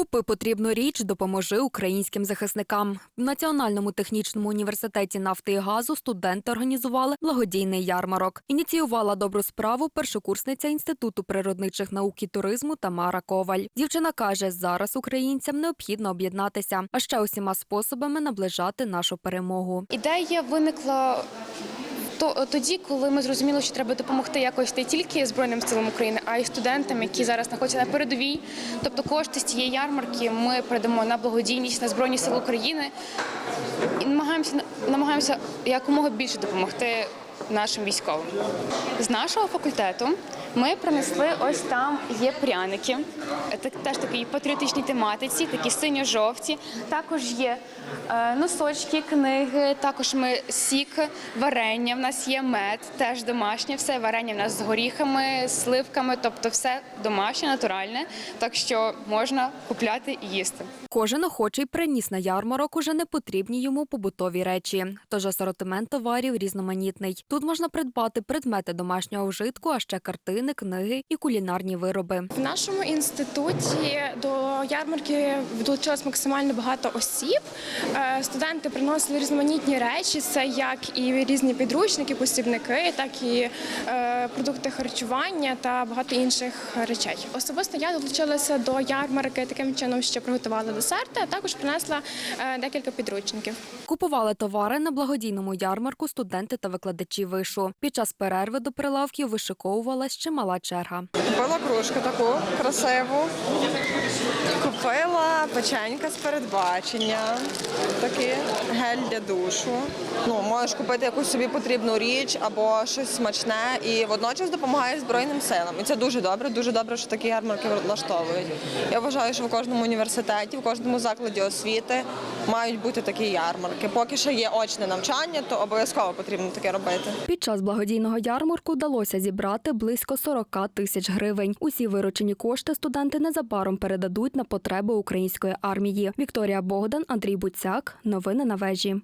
Купи потрібну річ, допоможи українським захисникам. В Національному технічному університеті нафти і газу студенти організували благодійний ярмарок. Ініціювала добру справу першокурсниця Інституту природничих наук і туризму Тамара Коваль. Дівчина каже, зараз українцям необхідно об'єднатися, а ще усіма способами наближати нашу перемогу. Ідея виникла то- тоді, коли ми зрозуміли, що треба допомогти якось не тільки Збройним силам України, а й студентам, які зараз знаходяться на передовій. Тобто кошти з цієї ярмарки ми передамо на благодійність на Збройні Сили України і намагаємося намагаємося якомога більше допомогти нашим військовим. З нашого факультету ми принесли ось там є пряники. Теж такі патріотичній тематиці, такі синьо-жовті. Також є е, носочки, книги, також ми сік, варення. В нас є мед, теж домашнє. Все варення в нас з горіхами, сливками, тобто все домашнє, натуральне. Так що можна купляти і їсти. Кожен охочий приніс на ярмарок уже непотрібні йому побутові речі. Тож асортимент товарів різноманітний. Тут можна придбати предмети домашнього вжитку, а ще картини, книги і кулінарні вироби. В нашому інституті до ярмарки долучилось максимально багато осіб. Е, Студенти приносили різноманітні речі. Це як і різні підручники, посібники, так і е, продукти харчування та багато інших речей. Особисто я долучилася до ярмарки таким чином, що приготувала десерти, а також принесла е, декілька підручників. Купували товари на благодійному ярмарку студенти та викладачі вишу. Під час перерви до прилавків вишиковувалась чимала черга. Купила кружку таку красиву. Купила печенька з передбачення, такий гель для душу. Ну, можеш купити якусь собі потрібну річ або щось смачне і водночас допомагаєш Збройним силам. І це дуже добре, дуже добре, що такі ярмарки влаштовують. Я вважаю, що в кожному університеті, в кожному закладі освіти мають бути такі ярмарки. Поки що є очне навчання, то обов'язково потрібно таке робити. Під час благодійного ярмарку вдалося зібрати близько 40 тисяч гривень. Усі виручені кошти студенти незабаром передадуть на потреби української армії. Вікторія Богдан, Андрій Буцяк. Новини на вежі.